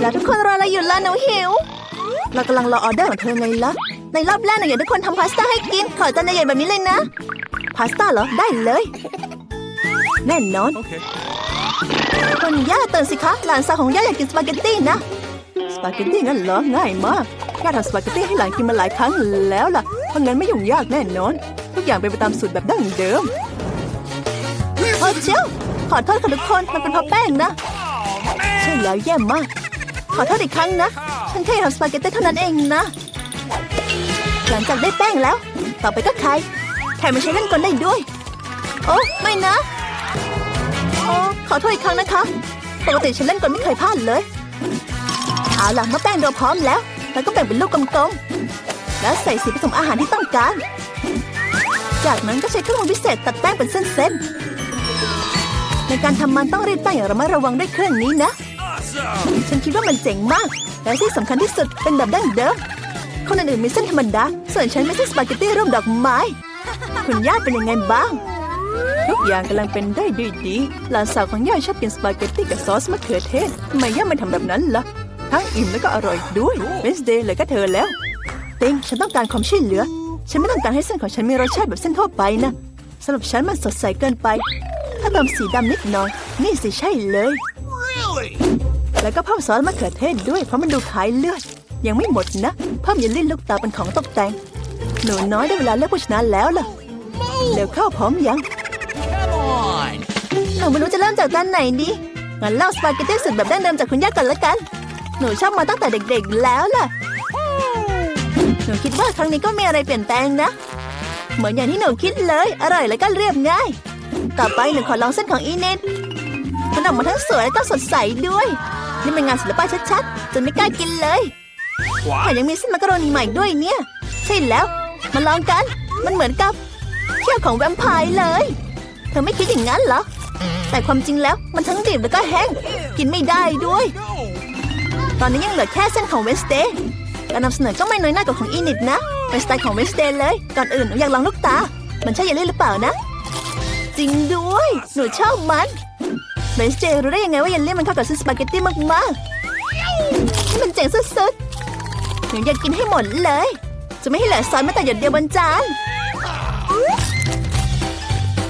แล้วทุกคนรออะไรอยู่ล่ะหนูหิว เรากำลังรอออเดอร์ของเธอไงล่ะ ในรอบแรกหนูอยากให้ทุกคนทำพาสต้าให้กิน ขอจานใหญ่ๆแบบนี้เลยนะ พาสต้าเหรอ ได้เลย แน่นอน Okay. คุณย่าตื่นสิคะ หลานสาวของย่าอยากกินสปาเกตตี้นะ สปาเกตตี้งั้นเหรอ ง่ายมาก ย่าทำสปาเกตตี้ให้หลานกินมาหลายครั้งแล้วล่ะ เพราะงั้นไม่ยุ่งยากแน่นอน ทุกอย่างเป็นไปตามสูตรแบบดั้งเดิมโอ้เจ้าขอโทษค่ะทุกคน มันเป็นเพราะแป้งนะ ใช่แล้วแย่มาก ขอโทษอีกครั้งนะ ฉันแค่ทำสปาเกตตี้เท่านั้นเองนะ หลังจากได้แป้งแล้ว ต่อไปก็ไข่ไข่ม่ใช้เล่นกลได้ด้วย โอ้ไม่นะโอ้ขอโทษอีกครั้งนะคะ ปกติฉันเล่นกลไม่เคยพลาดเลย เอาล่ะเมื่อแป้งเราพร้อมแล้วแล้วก็แบ่งเป็นลูกกลมๆ แล้วใส่สีผสมอาหารที่ต้องการ จากนั้นก็ใช้เครื่องมือพิเศษตัดแป้งเป็นเส้นๆ ในการทำมันต้องรีดแป้งอย่างระมัดระวังด้วยเครื่องนี้นะ ฉันคิดว่ามันเจ๋งมาก และที่สำคัญที่สุดเป็นแบบดั้งเดิม คนอื่นๆมีเส้นธรรมดา ส่วนฉันไม่ใช่สปาเกตตี้รูปดอกไม้ คุณย่าเป็นยังไงบ้าง ทุกอย่างกำลังเป็นได้ด้วยดี หลานสาวของย่าชอบกินสปาเกตตี้กับซอสมะเขือเทศทำไมย่าไม่ทำแบบนั้นล่ะ ทั้งอิ่มแล้วก็อร่อยด้วยเวนสเดย์เลยก็เธอแล้วติงฉันต้องการความช่วยเหลือ ฉันไม่ต้องการให้เส้นของฉันมีรสชาติแบบเส้นทั่วไปนะสำหรับฉันมันสดใสเกินไป ถ้าเติมสีดำนิดหน่อย นี่สิใช่เลย Really? แล้วก็เพิ่มซอสมะเขือเทศด้วยเพราะมันดูคล้ายเลือด ยังไม่หมดนะ เพิ่มเยลลี่ลูกตาเป็นของตกแต่ง หนูน้อยได้เวลาเลือกผู้ชนะแล้วล่ะเร็วเข้าพร้อมยัง Come on. หนูไม่รู้จะเริ่มจากด้านไหนดีงั้นเล่าสปาเกตตี้สูตรแบบดั้งเดิมจากคุณย่าก่อนละกัน หนูชอบมาตั้งแต่เด็กๆแล้วล่ะ หนูคิดว่าครั้งนี้ก็มีอะไรเปลี่ยนแปลงนะ เหมือนอย่างที่หนูคิดเลย อร่อยและก็เรียบง่าย ต่อไปหนูขอลองเส้นของอีเนตมันออกมาทั้งสวยและก็สดใสด้วย นี่เป็นงานศิลปะชัดๆ จนไม่กล้ากินเลยแถม What? ยังมีเส้นมักกะโรนีใหม่ด้วยเนี่ย ใช่แล้ว มาลองกัน มันเหมือนกับเขี้ยวของแวมไพร์เลย เธอไม่คิดอย่างนั้นเหรอ แต่ความจริงแล้วมันทั้งดิบแล้วก็แห้ง กินไม่ได้ด้วย Go. ตอนนี้ยังเหลือแค่เส้นของเวสเดย์การนำเสนอก็ไม่น้อยหน้ากว่าของอีนิดนะ เป็นสไตล์ของเวสเดย์เลย ก่อนอื่นหนูอยากลองลูกตา มันใช่เยลลี่หรือเปล่านะ จริงด้วย หนูชอบมัน เวสเดย์รู้ได้ยังไงว่าเยลลี่มันเข้ากับเส้นสปาเกตตี้มากๆมันเจ๋งสุดๆหนูอยากกินให้หมดเลย จะไม่ให้เหลือซอสแม้แต่หยดเดียวบนจาน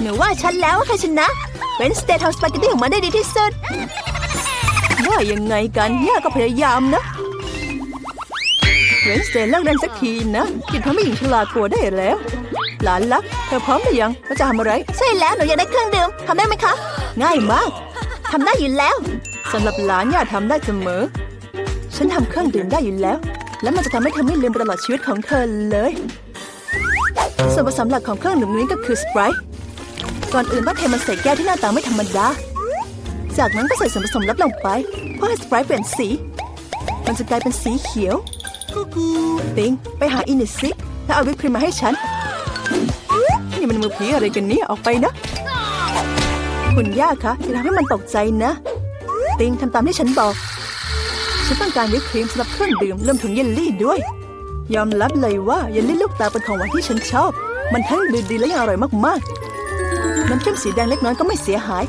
หนูว่าฉันแล้วว่าใครชนะเวนสเตย์ทำสปาเกตตี้ออกมาได้ดีที่สุดว่ายังไงกันย่าก็พยายามนะเวนสเตย์เลิกเล่นสักทีนะกินทำให้หญิงชราตัวได้แล้ว หลานรักเธอพร้อมหรือยังว่าจะทำอะไร ใช่แล้วหนูอยากได้เครื่องดื่มทำได้ไหมคะ ง่ายมาก ทำได้อยู่แล้วสำหรับหลานย่าทำได้เสมอ ฉันทำเครื่องดื่มได้อยู่แล้ว และมันจะทำให้เธอไม่ลืมไปตลอดชีวิตของเธอเลย ส่วนผสมหลักของเครื่องดื่มนี้ก็คือสไปร์ก่อนอื่นต้องเทมันใส่แก้วที่หน้าตาไม่ธรรมดา จากนั้นก็ใส่ส่วนผสมลับลงไปเพื่อให้สไปร์เปลี่ยนสี มันจะกลายเป็นสีเขียวติงไปหาอินิสซิแล้วเอาวิปครีมมาให้ฉัน นี่มันมือผีอะไรกันเนี่ยออกไปนะ คุณย่าคะอย่าทำให้มันตกใจนะ ติงทำตามที่ฉันบอก ฉันต้องการวิปครีมสำหรับเครื่องดื่มรวมถึงเยลลี่ด้วย ยอมรับเลยว่าเยลลี่ลูกตาเป็นของหวานที่ฉันชอบ มันทั้งดูดีและยังอร่อยมากๆ น้ำจิ้มสีแดงเล็กน้อยก็ไม่เสียหาย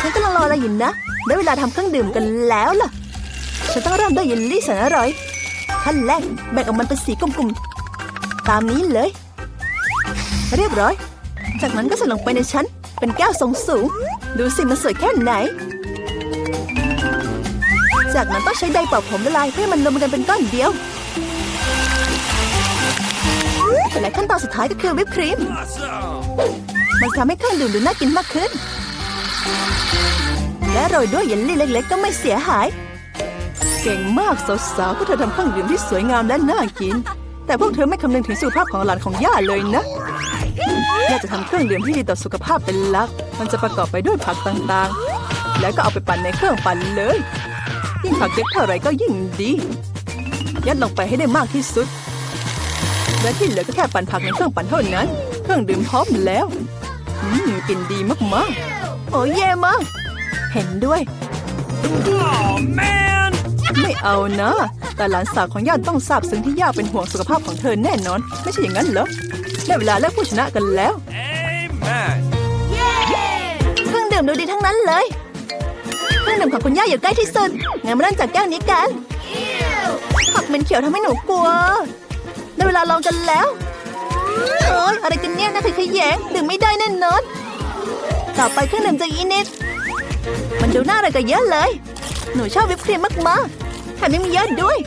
ฉันกำลังรออะไรอยู่นะ ได้เวลาทำเครื่องดื่มกันแล้วล่ะ ฉันต้องเริ่มด้วยเยลลี่แสนอร่อย ขั้นแรกแบ่งออกมันเป็นสีกลมๆ ตามนี้เลย เรียบร้อย จากนั้นก็ใส่ลงไปในชั้น เป็นแก้วทรงสูง ดูสิมันสวยแค่ไหน จากนั้นต้องใช้ไดร์เป่าผมละลายเพื่อให้มันรวมกันเป็นก้อนเดียวและขั้นตอนสุดท้ายก็คือวิปครีม มันทำให้เครื่องดื่มดูน่ากินมากขึ้น และโรยด้วยเยลลี่เล็ก ๆ ก็ไม่เสียหาย เก่งมากสาวๆพวกเธอทำเครื่องดื่มที่สวยงามและน่ากิน แต่พวกเธอไม่คำนึงถึงสุขภาพของหลานของย่าเลยนะ จะทำเครื่องดื่มที่ดีต่อสุขภาพเป็นหลัก มันจะประกอบไปด้วยผักต่างๆ แล้วก็เอาไปปั่นในเครื่องปั่นเลย ยิ่งผักเยอะเท่าไหร่ก็ยิ่งดี ยัดลงไปให้ได้มากที่สุด และที่เหลือก็แค่ปั่นผักในเครื่องปั่นเท่านั้น เครื่องดื่มพร้อมแล้ว อืมกลินดีมากๆ โอ้เย่มาก เห็นด้วย Oh man. ไม่เอานะ แต่หลานสาวของย่าต้องทราบซึ้งที่ย่าเป็นห่วงสุขภาพของเธอแน่นอน ไม่ใช่อย่างนั้นเหรอ ได้เวลาเลือกผู้ชนะกันแล้ว Amen. เครื่องดื่มดูดีทั้งนั้นเลย เครื่องดื่มของคุณย่าอยู่ใกล้ที่สุด งั้นมาเริ่มจากแก้วนี้กันผักเหม็นเขียวทำให้หนูกลัว ได้เวลาลองกันแล้วเอ้ยอะไรกันเนี่ยน่าขยแยงดื่มไม่ได้แน่นอนต่อไปเครื่องดื่มจากอินิด มันดูน่าอร่อยกว่าเยอะเลย หนูชอบวิปครีมมากๆแถมยังมีเยอะด้วย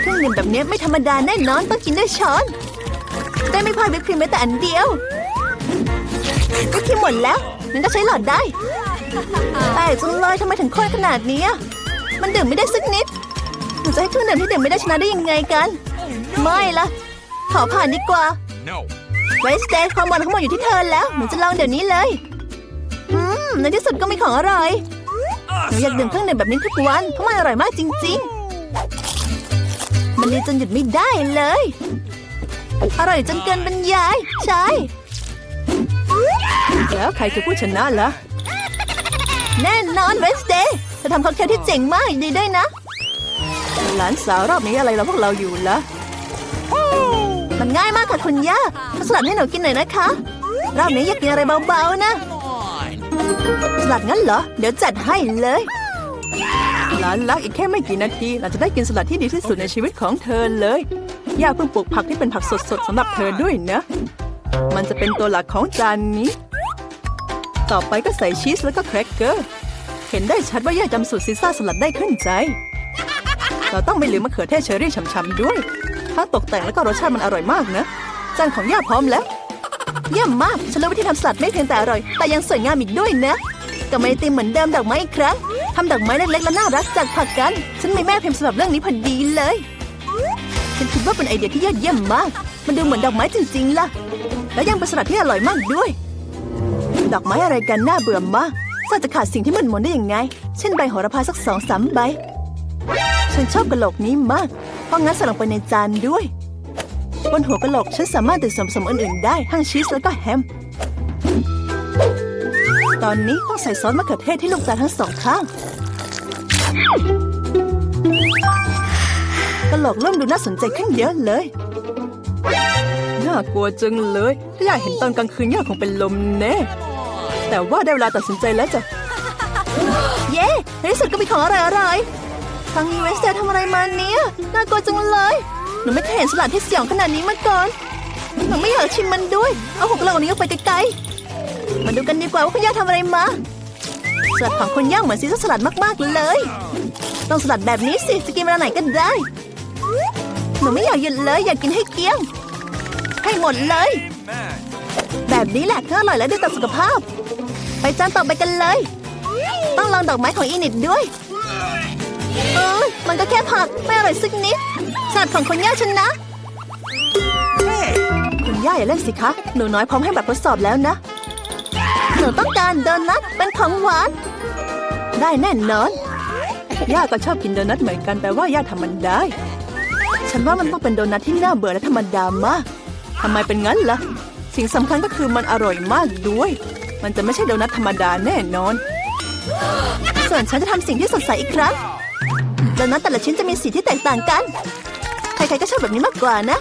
เครื่องดื่มแบบนี้ไม่ธรรมดาแน่นอนต้องกินด้วยช้อนจะ ได้ไม่พลาดวิปครีมแม้แต่อันเดียววิปครีมหมดแล้วงั้นก็ใช้หลอดได้แต่จังเลยทำไมถึงข้นขนาดนี้อะมันดื่มไม่ได้สักนิดหนูจะให้เครื่องดื่มที่ดื่มไม่ได้ชนะได้ยังไงกัน ไม่ละขอผ่านดีกว่า No. ไวสเตย์ความหวานทั้งหมดอยู่ที่เธอแล้วหนูจะลองเดี๋ยวนี้เลยอืมในที่สุดก็มีของอร่อยหนูอยากดื่มเครื่องดื่มแบบนี้ทุกวันเพราะมันอร่อยมากจริง ๆ มันดีจนหยุดไม่ได้เลย อร่อยจนเกินบรรยาย ใช่ แล้วใครคือผู้ชนะล่ะ แน่นอนเวสเดย์เธอทำค็อกเทลที่เจ๋งมากดีด้วยนะ หลานสาวรอบนี้อะไรเราพวกเราอยู่ละมันง่ายมากค่ะคุณย่าสลัดให้หนูกินหน่อยนะคะ รอบนี้อยากกินอะไรเบาๆนะ สลัดงั้นเหรอ เดี๋ยวจัดให้เลยหลานรักอีกแค่ไม่กี่นาทีเราจะได้กินสลัดที่ดีที่สุดในชีวิตของเธอเลย ย่าเพิ่งปลูกผักที่เป็นผักสดๆสำหรับเธอด้วยนะ มันจะเป็นตัวหลักของจานนี้ ต่อไปก็ใส่ชีสแล้วก็แครกเกอร์ เห็นได้ชัดว่าย่าจำสูตรซีซ่าสลัดได้ขึ้นใจ เราต้องไม่ลืมมะเขือเทศเชอรี่ฉ่ำๆด้วยทั้งตกแต่งแล้วก็รสชาติมันอร่อยมากนะ จานของย่าพร้อมแล้ว เยี่ยมมาก ฉันรู้วิธีทำสลัดไม่เพียงแต่อร่อย แต่ยังสวยงามอีกด้วยนะกับไอติมเหมือนเดิมดอกไม้อีกครั้งทำดอกไม้เล็กๆและน่ารักจากผักกัน ฉันมีแม่พิมพ์สำหรับเรื่องนี้พอดีเลย ฉันคิดว่าเป็นไอเดียที่ยอดเยี่ยมมาก มันดูเหมือนดอกไม้จริงๆล่ะ และยังเป็นสลัดที่อร่อยมากด้วย ดอกไม้อะไรกันน่าเบื่อมากสลัดจะขาดสิ่งที่มันมนได้ยังไง เช่นใบโหระพาสักสองสามใบ ฉันชอบกระโหลกนี้มาก เพราะงั้นใส่ลงไปในจานด้วย บนหัวกะโหลกฉันสามารถติดส่วนผสมอื่นๆได้ ทั้งชีสแล้วก็แฮม ตอนนี้ต้องใส่ซอสมะเขือเทศที่ลูกตาทั้งสองข้าง กะโหลกเริ่มดูน่าสนใจขึ้นเยอะเลย น่ากลัวจังเลย ถ้าอยากเห็นตอนกลางคืนย่าคงเป็นลมแน่ แต่ว่าได้เวลาตัดสินใจแล้วจ้ะ เย้ในที่สุดก็มีของอร่อยๆครั้งนี้เวสเตอร์ทำอะไรมาเนี่ย น่ากลัวจังเลย หนูไม่เคยเห็นสลัดที่สยองขนาดนี้มาก่อน หนูไม่อยากชิมมันด้วย เอาหัวกะโหลกนี้ออกไปไกลๆ มาดูกันดีกว่าว่าคุณย่าทำอะไรมา สลัดของคุณย่าเหมือนซีซ่าสลัดมากๆเลย ต้องสลัดแบบนี้สิ จะกินเวลาไหนก็ได้ หนูไม่อยากหยุดเลยอยากกินให้เกลี้ยง ให้หมดเลย แบบนี้แหละก็อร่อยและดีต่อสุขภาพ ไปจานต่อไปกันเลย ต้องลองดอกไม้ของอีนิดด้วยเอ้ยมันก็แค่ผักไม่อร่อยสักนิดสลัดของคุณย่าฉันนะคุณย่าอย่าเล่นสิคะ หนูน้อยพร้อมให้แบบทดสอบแล้วนะ หนูต้องการโดนัทเป็นของหวาน ได้แน่นอน ย่าก็ชอบกินโดนัทเหมือนกันแต่ว่าย่าทำมันได้ ฉันว่ามันต้องเป็นโดนัทที่น่าเบื่อและธรรมดามากทำไมเป็นงั้นล่ะ สิ่งสำคัญก็คือมันอร่อยมากด้วย มันจะไม่ใช่โดนัทธรรมดาแน่นอน ส่วนฉันจะทำสิ่งที่สดใสอีกครั้งโดนัทแต่ละชิ้นจะมีสีที่แตกต่างกัน ใครๆก็ชอบแบบนี้มากกว่านะ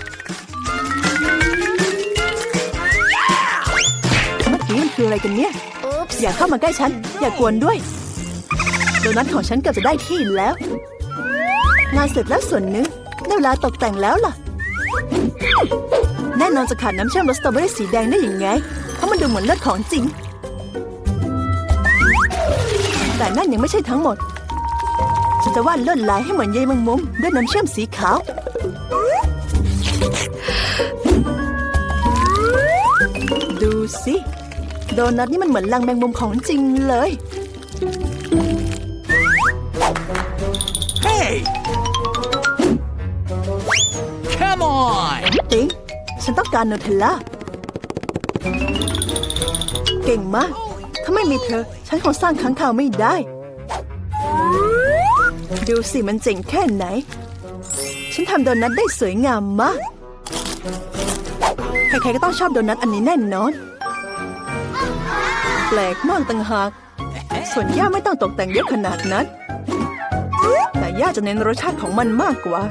เมื่อกี้มันคืออะไรกันเนี่ย อย่าเข้ามาใกล้ฉัน อย่ากวนด้วย โดนัทของฉันเกือบจะได้ที่แล้ว งานเสร็จแล้วส่วนหนึ่ง ได้เวลาตกแต่งแล้วล่ะ แน่นอนจะขาดน้ำเชื่อมรสสตรอเบอรี่สีแดงได้ยังไง เพราะมันดูเหมือนเลือดของจริง แต่นั่นยังไม่ใช่ทั้งหมดฉันจะวาดลวดลายให้เหมือนใยแมงมุมด้วยน้ำเชื่อมสีขาว ดูสิโดนัทนี่มันเหมือนลังแมงมุมของจริงเลย Hey. Come on. ติ๊งฉันต้องการโนเทลล่า เก่งมาก ถ้าไม่มีเธอ ฉันคงสร้างค้างคาวไม่ได้ ดูสิมันเจ๋งแค่ไหน ฉันทำโดนัทได้สวยงามมาก ใครๆก็ต้องชอบโดนัทอันนี้แน่นอน แปลกมากต่างหาก ส่วนย่าไม่ต้องตกแต่งเยอะขนาดนั้น แต่ย่าจะเน้นรสชาติของมันมากกว่า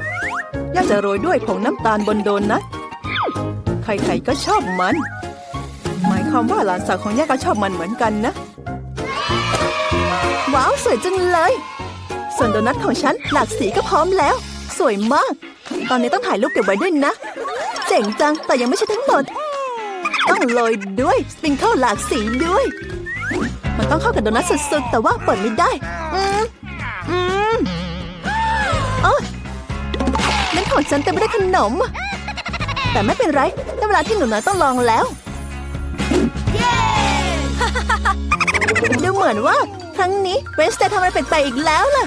ย่าจะโรยด้วยผงน้ำตาลบนโดนัทใครๆก็ชอบมัน หมายความว่าหลานสาวของย่าก็ชอบมันเหมือนกันนะ ว้าวสวยจังเลย ส่วนโดนัทของฉันหลากสีก็พร้อมแล้ว สวยมาก ตอนนี้ต้องถ่ายรูปเก็บไว้ด้วยนะ เจ๋งจังแต่ยังไม่ใช่ทั้งหมด ต้องโรยด้วยสปริงเกิลหลากสีด้วย มันต้องเข้ากับโดนัทสุดๆแต่ว่าเปิดไม่ได้ อืม ของฉันเต็มไปด้วยขนม แต่ไม่เป็นไรได้เวลาที่หนูน้อยต้องลองแล้ว ดูเหมือนว่า ครั้งนี้เวนสเตย์ทำอะไรแปลกๆอีกแล้วล่ะ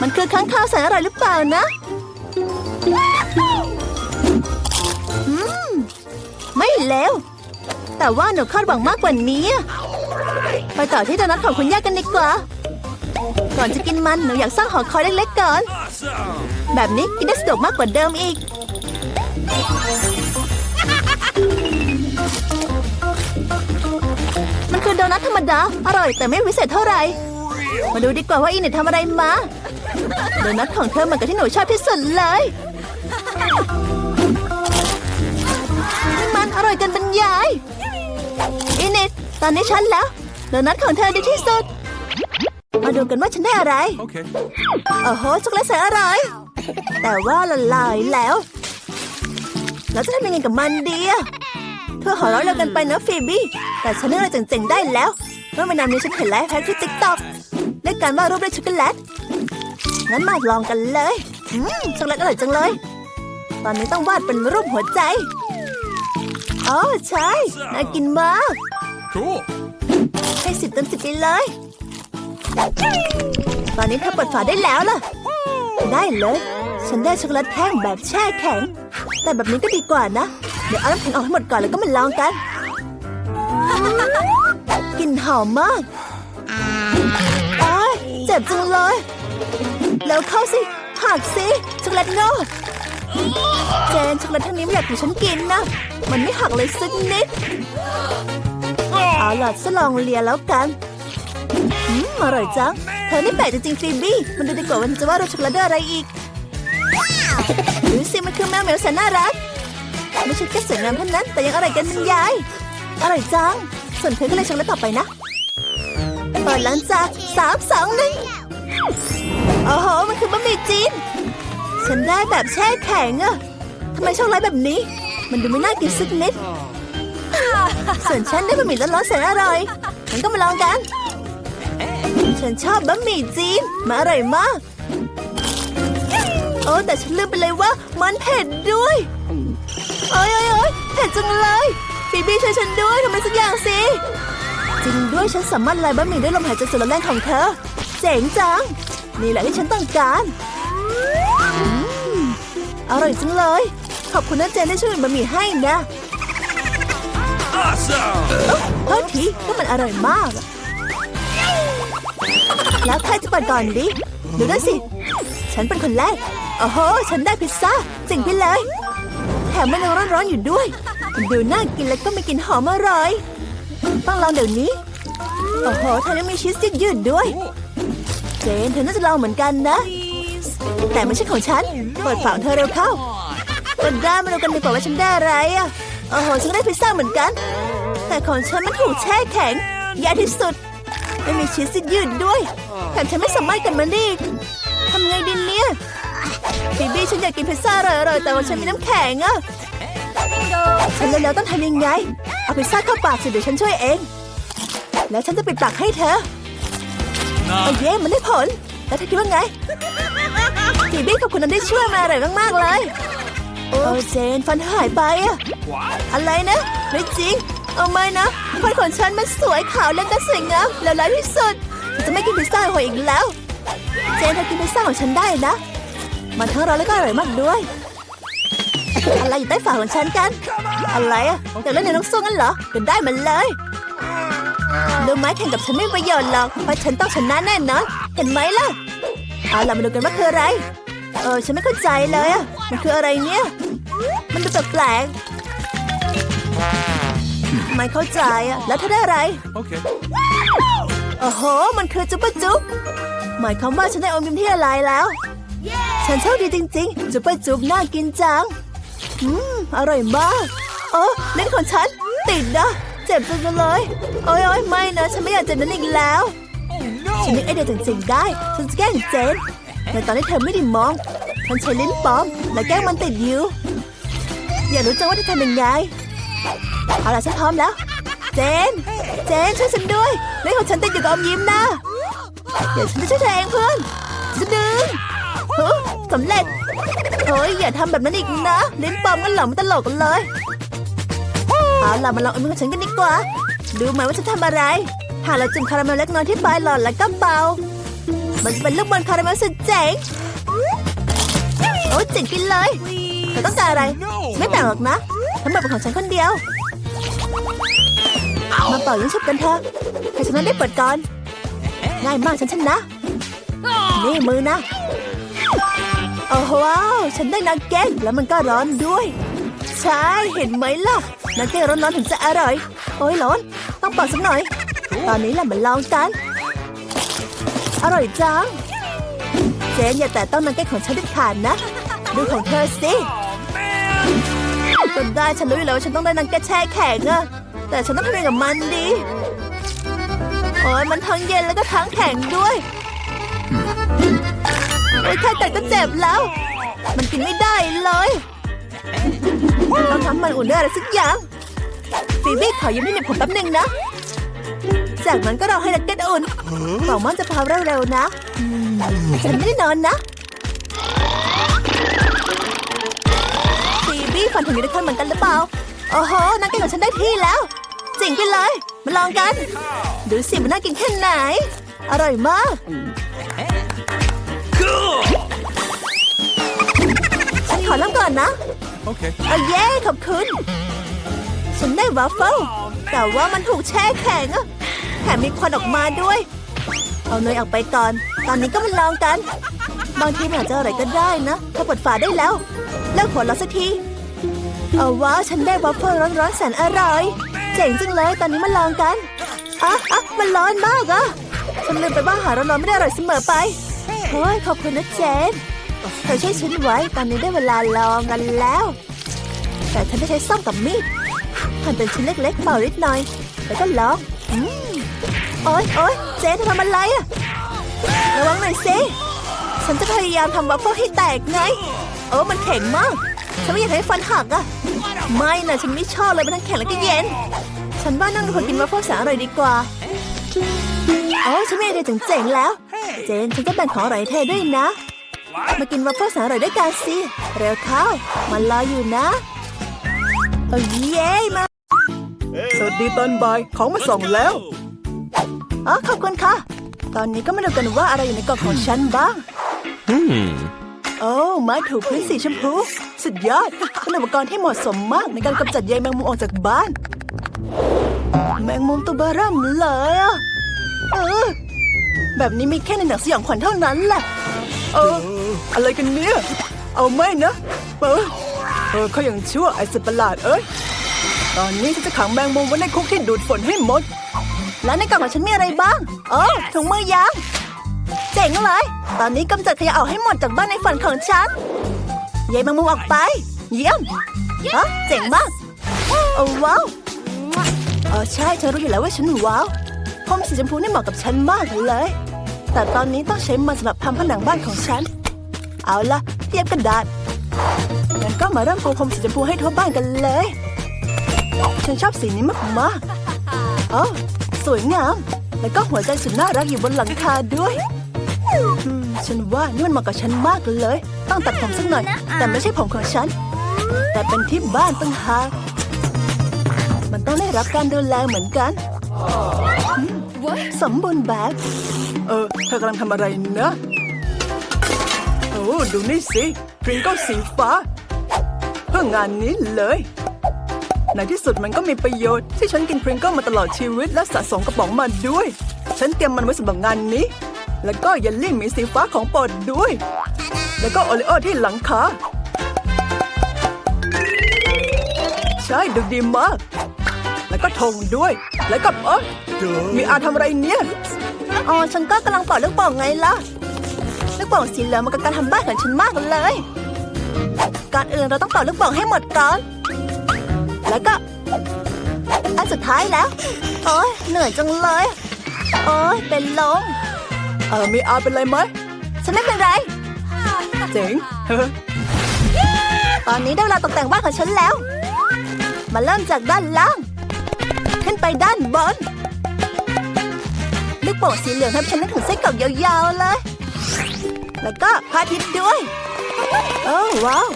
มันคือค้างคาวแสนอร่อยหรือเปล่านะอืมไม่เลวแต่ว่าหนูคาดหวังมากกว่านี้อะไปต่อที่โดนัทของคุณย่ากันดีกว่า ก่อนจะกินมันหนูอยากสร้างหอคอยเล็กๆก่อน แบบนี้กินได้สะดวกมากกว่าเดิมอีก มันคือโดนัทธรรมดา อร่อยแต่ไม่วิเศษเท่าไหร่ มาดูดีกว่าว่าอีเน็ตทำอะไรมา โดนัทของเธอเหมือนกับที่หนูชอบที่สุดเลยมันอร่อยกันบรรยายอีเนตตอนนี้ฉันแล้ว โดนัทของเธอดีที่สุด มาดูกันว่าฉันได้อะไร Okay. โอ้โหช็อกโกแลตแสนอร่อย แต่ว่าละลายแล้ว เราจะทำยังไงกับมันดีอะเธอหัวเราะเรากันไปนะฟีบี้ แต่ฉันนึกอะไรเจ๋งๆได้แล้ว เมื่อไม่นานนี้ฉันเห็นไลฟ์แพ็กที่ติ๊กต็อกด้วยการวาดรูปด้วยช็อกโกแลต งั้นมาลองกันเลยอืมช็อกโกแลตอร่อยจังเลย ตอนนี้ต้องวาดเป็นรูปหัวใจอ๋อใช่ น่ากินมาก Cool. ให้สิบเต็มสิบไปเลย ตอนนี้เธอเปิดฝาได้แล้วล่ะ ได้เลย ฉันได้ช็อกโกแลตแท่งแบบแช่แข็ง แต่แบบนี้ก็ดีกว่านะ เดี๋ยวเอาน้ำแข็งออกให้หมดก่อนแล้วก็มาลองกัน กลิ่นหอมมากอ้ายเจ็บจังเลย แล้วเข้าสิ หักสิ ช็อกโกแลตโง่เจนช็อกโกแลตทั้งนี้ไม่อยากให้ฉันกินนะ มันไม่หักเลยสักนิด เอาล่ะจะลองเลียแล้วกัน อืมอร่อยจัง เธอนี่แปลกจริงๆฟีบี้ มันดูดีกว่าวันจะว่าเราช็อกโกแลตด้วยอะไรอีกดูสิมันคือแมวเหมียวแสนน่ารัก ไม่ใช่แค่สวยงามเท่านั้น แต่ยังอร่อยกันบรรยาย อร่อยจัง ส่วนเธอก็เลยช็อกโกแลตต่อไปนะเปิดหลังจากสามสองหนึ่งโอ้โห มันคือบะหมี่จีน ฉันได้แบบแช่แข็งอะทำไมช่องไร้แบบนี้ มันดูไม่น่ากินสักนิดส่วนฉันได้บะหมี่ร้อนๆแสนอร่อยงั้นก็มาลองกัน ฉันชอบบะหมี่จีน มาอร่อยมาก โอ้แต่ฉันลืมไปเลยว่ามันเผ็ดด้วย โอ้ยโอ้ยโอ้ยเผ็ดจังเลยฟีบี้ช่วยฉันด้วยทำอะไรสักอย่างสิ จริงด้วยฉันสามารถลายบะหมี่ด้วยลมหายใจสุดแรงของเธอ เจ๋งจัง นี่แหละที่ฉันต้องการอืมอร่อยจังเลย ขอบคุณนะเจนที่ช่วยบะหมี่ให้นะ Awesome. โทษทีก็มันอร่อยมากอะ แล้วใครจะเปิดก่อนดิ ดูนั่นสิ ฉันเป็นคนแรก โอ้โห ฉันได้พิซซ่าจริงไปเลย แถมมันยังร้อนๆอยู่ด้วย ดูน่ากินแล้วก็ไมีกลิ่นหอมอร่อย ต้องลองเดี๋ยวนี้ โอ้โหเธอยังมีชีสยืดๆด้วย เจนเธอน่าจะลองเหมือนกันนะ แต่ไม่ใช่ของฉัน เปิดฝาของเธอเร็วเข้า Come on. เปิดได้มาดูกันดีกว่าว่าฉันได้อะไรอะ โอ้โห ฉันได้พิซซ่าเหมือนกัน แต่ของฉันมันถูกแช่แข็งแย่ที่สุด ไม่มีชีสยืดด้วยแถมฉันไม่สามารถกันมันได้อีกทำไงดีเนี่ยบีบี้ฉันอยากกินพิซซ่าอร่อยๆแต่ว่าฉันมีน้ำแข็งอะฉันแล้วๆต้องทำยังไง เอาพิซซ่าเข้าปากสิเดี๋ยวฉันช่วยเอง แล้วฉันจะปิดปากให้เธอโอ้ No. เย่มันได้ผล แล้วเธอคิดว่าไงบีบี้ขอบคุณนั้นได้ช่วยมาอร่อยมากๆเลย โอ้เจนฟันหายไปอะ What? อะไรนะไม่จริง เอาไม่นะฟันของฉันมันสวยขาวและก็สวยงามแล้วร้ายที่สุด จะไม่กินพิซซ่าหอยอีกแล้ว เจนเธอกินพิซซ่าของฉันได้นะ มันทั้งร้อนและก็อร่อยมากด้วย อะไรอยู่ใต้ฝ่าของฉันกัน อะไรอะแต่เล่นในน้องสู้งั้นเหรอก็ได้มันเลยรู้ไหมแข่งกับฉันไม่ประโยชน์หรอกเพราะฉันต้องชนะแน่นอนเห็นไหมล่ะเอาล่ะมาดูกันว่าคืออะไร เออฉันไม่เข้าใจเลยอะมันคืออะไรเนี่ย มันดูแปลกๆ ไม่เข้าใจอะแล้วเธอได้อะไร Okay. โอ้โห มันคือจุ๊บปะจุ๊บหมายความว่าฉันได้อมยิ้มที่อะไรแล้ว ฉันโชคดีจริง ๆ จุ๊บปะจุ๊บน่ากินจัง อืม อร่อยมากโอ้เล่นของฉัน ติดนะเจ็บจังเลย โอ้ยโอ้ยไม่นะ ฉันไม่อยากเจ็บนั้นอีกแล้ว ฉันนึกไอเดียเจ๋งๆได้ ฉันจะแกล้งเจนในตอนที่เธอไม่ได้มองฉันใช้ลิ้นปลอม และแกล้งมันติดอยู่ อยากรู้จังว่าจะทำยังไง เอาล่ะฉันพร้อมแล้ว เจน เจนช่วยฉันด้วยเล่นของฉันติดอยู่กับอมยิ้มนะ เดี๋ยวฉันจะช่วยเธอเองเพื่อนจะดึงเฮ้ยสำเร็จ เฮ้ย อย่าทำแบบนั้นอีกนะลิ้นปอมกันหลอมตลกกันเลยเอาล่ะมาลองเอามือของฉันกันดีกว่า ดูไหมว่าฉันทำอะไร หาเราจุ่มคาราเมลเล็กน้อยที่ปลายหลอดแล้วก็เป่ามันจะเป็นลูกบอลคาราเมลสุดเจ๋งโอ้เจ๋งกินเลยเธอต้องการอะไร ไม่แบ่งหรอกนะ ทั้งหมดเป็นของฉันคนเดียว มาเป่ายิงฉุบกันเถอะใครชนะได้เปิดก่อน ง่ายมากฉันชนะ นี่มือนะ โอ้ว้าวฉันได้นักเก็ตแล้วมันก็ร้อนด้วย ใช่เห็นไหมล่ะนักเก็ตร้อนๆถึงจะอร่อย โอ้ยร้อน ต้องเป่าสักหน่อย ตอนนี้แหละมาลองกัน อร่อยจัง เจนอย่าแต่ต้องนักเก็ตของฉันเด็ดขาดนะ ดูของเธอสิ จนได้ฉันรู้อยู่แล้วว่าฉันต้องได้นักเก็ตแช่แข็งอะแต่ฉันต้องทำยังไงกับมันดีโอ้ยมันทั้งเย็นแล้วก็ทั้งแข็งด้วยโอ้ยแค่แต่ก็เจ็บแล้ว มันกินไม่ได้เลยต้องทำมันอุ่นด้วยอะไรสักอย่างฟีบี้ขอยืมที่เหน็บผมแป๊บหนึ่งนะ จากนั้นก็รอให้นักเก็ตอุ่นหวังว่าจะพาเร็วๆนะ ฉันไม่ได้นอนนะ ฟีบี้ฝันถึงยูนิคอร์นเหมือนกันหรือเปล่า โอ้โหนักเก็ตของฉันได้ที่แล้วเจ๋งไปเลย มาลองกัน ดูสิมันน่ากินแค่ไหน อร่อยมาก ฉันขอเริ่มก่อนนะ Okay. เอาเย้ขอบคุณ ฉันได้วัฟเฟิลแต่ว่ามันถูกแช่แข็งอะแถมมีควันออกมาด้วย เอาเนยออกไปก่อน ตอนนี้ก็มาลองกัน บางทีมันอาจจะอะไรก็ได้นะ ถ้าเปิดฝาได้แล้ว เลิกหัวเราะสักที เอาว้าวฉันได้วัฟเฟิลร้อนๆแสนอร่อย เจ๋งจังเลยตอนนี้มาลองกันอะอะมันร้อนมากอะฉันลืมไปว่าหาร้อนๆไม่ได้อร่อยเสมอไปเฮ้ยขอบคุณนะเจนเธอช่วยฉันไว้ตอนนี้ได้เวลาลองกันแล้ว แต่ฉันจะใช้ส้อมกับมีดหั่นเป็นชิ้นเล็กๆเป่านิดหน่อย แล้วก็ลองอืมโอ๊ยโอ๊ยเจ๊เธอทำอะไรอะระวังหน่อยสิฉันจะพยายามทำวัฟเฟิลให้แตกไง โอ้มันแข็งมาก ฉันไม่อยากให้ฟันหักอะ ไม่นะฉันไม่ชอบเลยมันทั้งแข็งแล้วก็เย็น ฉันว่านั่งดูคนกินวัฟเฟิลแสนอร่อยดีกว่าโอ้ฉันมีไอเดียเจ๋งๆแล้ว เจนฉันจะแบ่งของอร่อยให้เธอด้วยนะ มากินวัฟเฟิลแสนอร่อยด้วยกันสิเร็วเข้ามันรออยู่นะโอ้เย้มาสวัสดีตอนบ่ายของมาส่งแล้วอ๋อขอบคุณค่ะ ตอนนี้ก็มาดูกันว่าอะไรอยู่ในกล่องของฉันบ้าง โอ้ไม้ถูพื้นสีชมพู สุดยอดเป็นอุปกรณ์ที่เหมาะสมมากในการกำจัดใยแมงมุมออกจากบ้าน แมงมุมตัวเบอเริ่มเลยอะเออ แบบนี้มีแค่ในหนังสยองขวัญเท่านั้นแหละ เออ อะไรกันเนี่ย เอาไม่นะ เออ เออเขาอยังชั่วไอ้สัตว์ประหลาดเอ้ย ตอนนี้ฉันจะขังแมงมุมไว้ในคุกที่ดูดฝนให้หมด แล้วในกล่องของฉันมีอะไรบ้าง เออถุงมือยาง เจ๋งเลย ตอนนี้กำจัดขยะออกให้หมดจากบ้านในฝันของฉันยายแมงมุมออกไป เยี่ยมฮะเจ๋งมากโอ้ว้าวเออใช่ฉันรู้อยู่แล้วว่าฉันว้าวพรมสีชมพูนี่เหมาะกับฉันมากเลย แต่ตอนนี้ต้องใช้มันสำหรับทำผนังบ้านของฉัน เอาละเตรียมกระดาษงั้นก็มาเริ่มปูพรมสีชมพูให้ทั่วบ้านกันเลย ฉันชอบสีนี้มากๆอ๋อสวยงาม แล้วก็หัวใจสุดน่ารักอยู่บนหลังคาด้วยอืม ฉันว่านี่มันเหมาะกับฉันมากเลย ต้องตัดผมสักหน่อย แต่ไม่ใช่ผมของฉัน แต่เป็นที่บ้านตั้งหากมันต้องได้รับการดูแลเหมือนกันอืมสมบูรณ์แบบ เออ เธอกำลังทำอะไรนะ โอ้ดูนี่สิพริงก็สีฟ้า เพื่องานนี้เลย ในที่สุดมันก็มีประโยชน์ที่ฉันกินพริงเกิลมาตลอดชีวิตและสะสมกระป๋องมาด้วย ฉันเตรียมมันไว้สำหรับงานนี้ แล้วก็เยลลี่มีสีฟ้าของโปรดด้วย แล้วก็โอริโอที่หลังคาใช่ดูดีมาก แล้วก็ธงด้วย แล้วก็เออมีอาทำอะไรเนี่ยอ๋อฉันก็กำลังป่าลูกโป่งไงล่ะลูกโป่งสีเหลืองมันกับการทำบ้านของฉันมากเลย ก่อนอื่นเราต้องป่าลูกโป่งให้หมดก่อน แล้วก็อันสุดท้ายแล้ว โอ้ยเหนื่อยจังเลย โอ้ยเป็นลม เออมีอาเป็นไรไหม ฉันไม่เป็นไร เจ๋งเฮ้อตอนนี้ได้เวลาตกแต่งบ้านของฉันแล้ว มาเริ่มจากด้านล่าง ขึ้นไปด้านบน ลูกโป่งสีเหลืองทำให้ฉันนึกถึงไส้กรอกยาวๆเลย แล้วก็พระอาทิตย์ด้วย โอ้ว้าว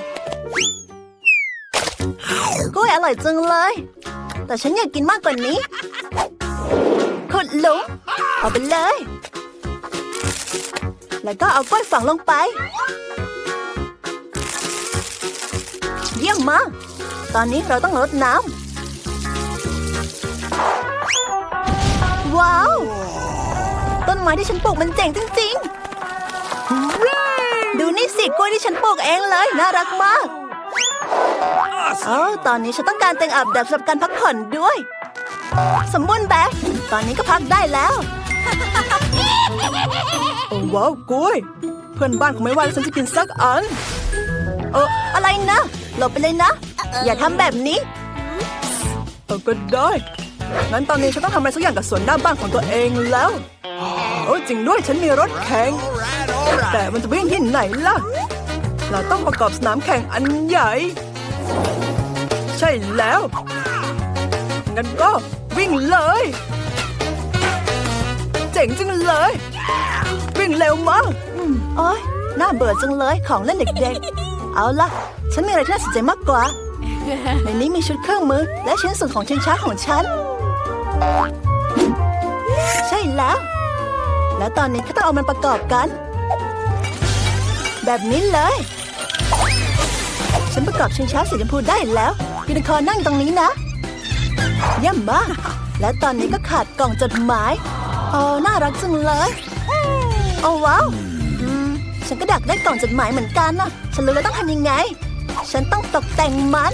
กล้วยอร่อยจังเลย แต่ฉันอยากกินมากกว่านี้ขุดหลุมเอาไปเลย แล้วก็เอากล้วยฝังลงไป เยี่ยมมาก ตอนนี้เราต้องรดน้ำ ว้าว ต้นไม้ที่ฉันปลูกมันเจ๋งจริงๆ ดูนี่สิกล้วยที่ฉันปลูกเองเลย น่ารักมากเอ้าตอนนี้ฉันต้องการเตียงอาบแดดสำหรับการพักผ่อนด้วย สมบูรณ์แบบ ตอนนี้ก็พักได้แล้ว โอ้ว้าวกล้ยเพื่อนบ้านคงไม่ว่าฉันจะกินสักอัน เอออะไรนะ หลบไปเลยนะ อย่าทำแบบนี้ เออก็ได้ งั้นตอนนี้ฉันต้องทำอะไรสักอย่างกับสวนหน้าบ้านของตัวเองแล้ว โอ้จริงด้วยฉันมีรถแข่ง แต่มันจะวิ่งที่ไหนล่ะ เราต้องประกอบสนามแข่งอันใหญ่ ใช่แล้ว งั้นก็วิ่งเลย จ๋งจังเลยวิ่งเร็วมากโอ้ยน่าเบื่อจังเลยของเล่นเด็กๆ เอาล่ะ ฉันมีอะไรที่น่าสนใจมากกว่า ในนี้มีชุดเครื่องมือ และชิ้นส่วนของชิงช้าของฉัน ใช่แล้ว แล้วตอนนี้ก็ต้องเอามันประกอบกัน แบบนี้เลย ฉันประกอบชิงช้าสีชมพูได้แล้วยูนิคอร์นนั่งตรงนี้นะเยี่ยมมาก และตอนนี้ก็ขาดกล่องจดหมาย โอ้น่ารักจังเลย โอ้ว้าวอืมฉันก็ดักได้กล่องจดหมายเหมือนกันนะฉันรู้แล้วต้องทำยังไง ฉันต้องตกแต่งมัน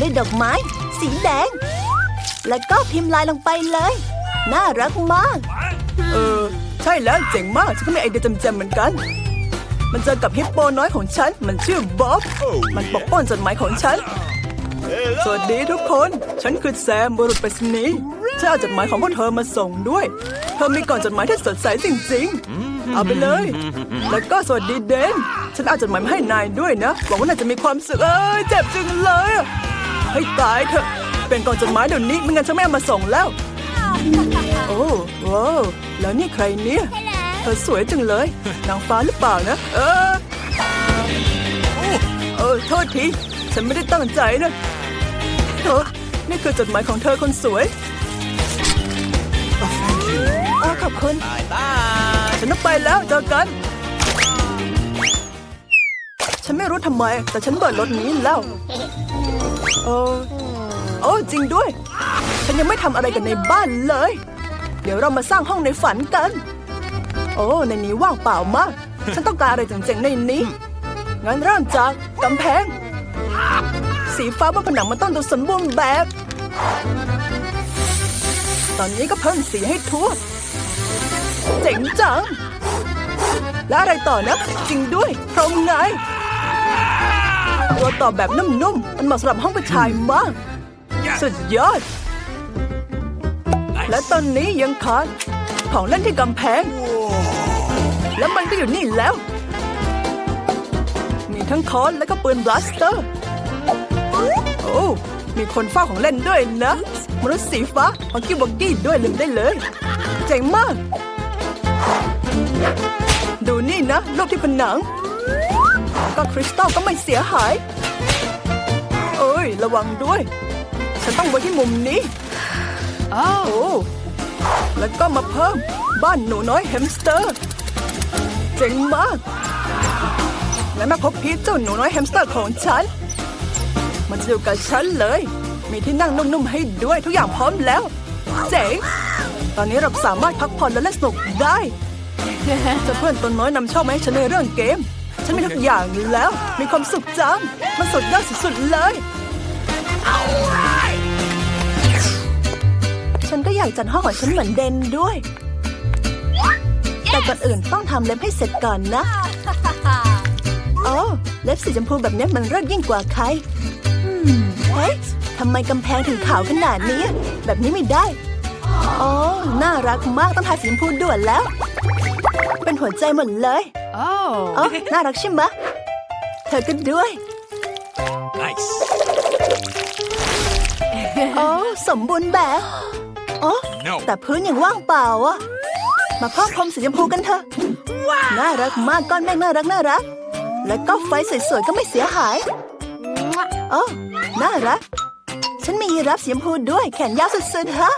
ด้วยดอกไม้ สีแดง แล้วก็พิมพ์ลายลงไปเลย น่ารักมาก เออ ใช่แล้วเจ๋งมาก ฉันก็มีไอเดียจำๆเหมือนกัน มันเจอกับฮิปโปน้อยของฉัน มันชื่อบ๊อบ มันปกป้องจดหมายของฉัน สวัสดีทุกคน ฉันคือแซมบุรุษไปรษณีย์ ฉันเอาจดหมายของพวกเธอมาส่งด้วย เธอมีกล่องจดหมายที่สดใสจริงๆ เอาไปเลย แล้วก็สวัสดีเดน ฉันเอาจดหมายมาให้นายด้วยนะ หวังว่านายจะมีความสุขเอ้ยเจ็บจังเลยอะให้ตายเถอะ เป็นกล่องจดหมายเดี๋ยวนี้ไม่งั้นฉันไม่เอามาส่งแล้ว โอ้ว้าวแล้วนี่ใครเนี่ย เธอสวยจังเลย นางฟ้าหรือเปล่านะ เออเออโทษที ฉันไม่ได้ตั้งใจนะเธอนี่คือจดหมายของเธอคนสวยโอ้ ขอบคุณ Bye bye. ฉันต้องไปแล้วเจอกัน ฉันไม่รู้ทำไม แต่ฉันเปิดรถนี้แล้วเออโอ้จริงด้วย ฉันยังไม่ทำอะไรกันในบ้านเลย เดี๋ยวเรามาสร้างห้องในฝันกัน โอ้ ในนี้ว่างเปล่ามาก ฉันต้องการอะไรเจ๋งๆในนี้ งั้นเริ่มจากกำแพง สีฟ้าบนผนังมันต้องดูสมบูรณ์แบบ ตอนนี้ก็เพิ่มสีให้ทั่ว เจ๋งจัง แล้วอะไรต่อนะ จริงด้วยพรมไง ตัวต่อแบบนุ่มๆ มันเหมาะสำหรับห้องผู้ชายมาก สุดยอด และตอนนี้ยังขาดของเล่นที่กำแพง แล้วมันก็อยู่นี่แล้ว มีทั้งค้อนและก็ปืนบลัสเตอร์ โอ้มีคนเฝ้าของเล่นด้วยนะมนุษย์สีฟ้าของกิวบอกกี้ด้วยลืมได้เลย เจ๋งมาก ดูนี่นะรูปที่ผนัง ก็คริสตัลก็ไม่เสียหาย เอ้ย ระวังด้วย ฉันต้องไว้ที่มุมนี้โอ้แล้วก็มาเพิ่มบ้านหนูน้อยแฮมสเตอร์ เจ๋งมากและมาพบพีชเจ้าหนูน้อยแฮมสเตอร์ของฉัน มันจะอยู่กับฉันเลย มีที่นั่งนุ่มๆให้ด้วยทุกอย่างพร้อมแล้ว เจ๋ง ตอนนี้เราสามารถพักผ่อนและเล่นสนุกได้เจะเพื่อนตัวน้อยนำโชคมาให้ฉันในเรื่องเกม ฉันมีทุกอย่างแล้ว มีความสุขจังมันสุดยอดสุดๆเลยฉันก็อยากจัดห้องของฉันเหมือนเดนด้วย แต่ก่อนอื่นต้องทำเล็บให้เสร็จก่อนนะโอ้เล็บสีชมพูแบบนี้มันเลิศยิ่งกว่าใครเฮ้ยทำไมกำแพงถึงขาวขนาดนี้ แบบนี้ไม่ได้ โอ้ น่ารักมากต้องทาสีชมพูด่วนแล้ว เป็นหัวใจหมดเลย Oh. โอ้น่ารักใช่ไหมะเธอก็ด้วย Nice. โอ้สมบูรณ์แบบโอ้ No. แต่พื้นยังว่างเปล่าอะมาพอกพรมสีชมพูกันเถอะ น่ารักมากก้อนเมฆน่ารักน่ารัก แล้วก็ไฟสวยๆก็ไม่เสียหายโอ้น่ารัก ฉันมียีรับสีชมพูด้วยแขนยาวสุดๆฮะ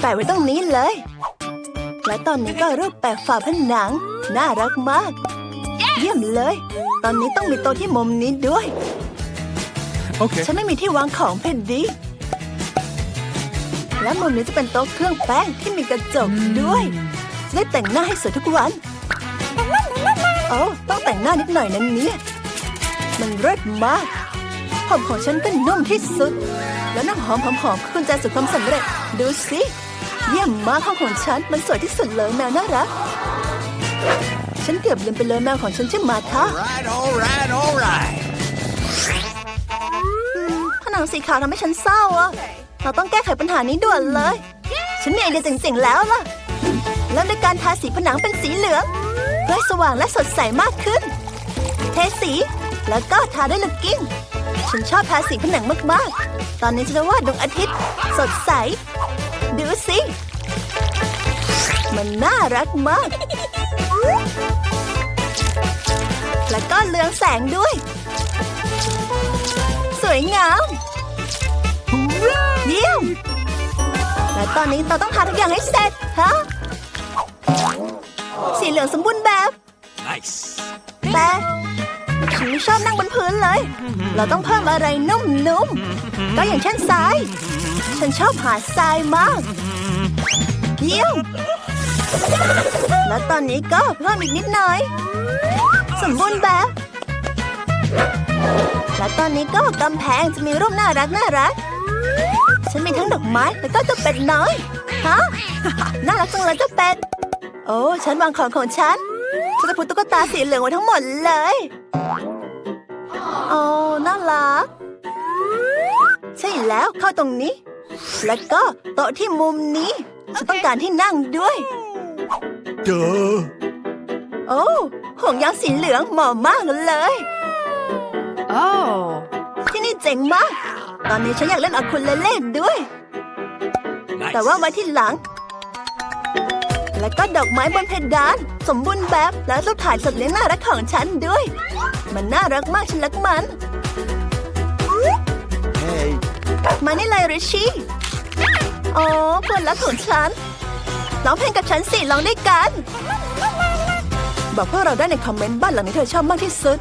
แปะไว้ตรงนี้เลย และตอนนี้ก็รูปแปะฝาผนัง น่ารักมาก เยี่ยมเลย ตอนนี้ต้องมีโต๊ะที่มุมนี้ด้วย Okay. ฉันไม่มีที่วางของเพนดี และมุมนี้จะเป็นโต๊ะเครื่องแป้งที่มีกระจกด้วยจะได้แต่งหน้าให้สวยทุกวัน โอ้ต้องแต่งหน้านิดหน่อยนั้นเนี่ย มันเลิศมาก ผมของฉันก็นุ่มที่สุด แล้วน้ำหอมหอมๆคือกุญแจสู่ความสำเร็จ ดูสิ เยี่ยมมากห้องของฉัน มันสวยที่สุดเลยแมวน่ารัก ฉันเกือบลืมไปเลยแมวของฉันชื่อมาธา Right, all right, all right. ผนังสีขาวทำให้ฉันเศร้าอะเราต้องแก้ไขปัญหานี้ด่วนเลย ฉันมีไอเดียเจ๋งๆแล้วล่ะเริ่มด้วยการทาสีผนังเป็นสีเหลืองเพื่อให้สว่างและสดใสมากขึ้น เทสีแล้วก็ทาด้วยลูกกิ้ง ฉันชอบทาสีผนังมากๆ ตอนนี้ฉันจะวาดดวงอาทิตย์ สดใส ดูสิ มันน่ารักมาก แล้วก็เลืองแสงด้วย สวยงาม เยี่ยม และตอนนี้เราต้องทาทุกอย่างให้เสร็จ ฮะ สีเหลืองสมบูรณ์แบบ Nice. แต่ฉันไม่ชอบนั่งบนพื้นเลย เราต้องเพิ่มอะไรนุ่มๆ ก็อย่างเช่นทราย ฉันชอบหาทรายมาก เยี่ยม และตอนนี้ก็เพิ่มอีกนิดหน่อย สมบูรณ์แบบ และตอนนี้ก็กำแพงจะมีรูปน่ารักน่ารัก ฉันมีทั้งดอกไม้แล้วก็เจ้าเป็ดน้อย ฮะ น่ารักจังเลยเจ้าเป็ด โอ้ ฉันวางของของฉัน ฉันจะพูดตุ๊กตาสีเหลืองไว้ทั้งหมดเลยโอ้น่ารัก ใช่แล้วเข้าตรงนี้ แล้วก็โต๊ะที่มุมนี้ฉันต้องการที่นั่งด้วย Duh. โอ้ห่วงยางสีเหลืองเหมาะมากเลย Oh. ที่นี่เจ๋งมาก ตอนนี้ฉันอยากเล่นอะคูเลเล่ด้วย Nice. แต่ว่าไว้ที่หลัง แล้วก็ดอกไม้บนเพดาน สมบูรณ์แบบและรูปถ่ายสัตว์เลี้ยงน่ารักของฉันด้วย มันน่ารักมากฉันรักมัน Hey. มานี่เลยริชชี่อ๋อเพื่อนรักของฉันร้องเพลงกับฉันสิร้องด้วยกัน บอกพวกเราได้ในคอมเมนต์บ้านหลังนี้เธอชอบมากที่สุด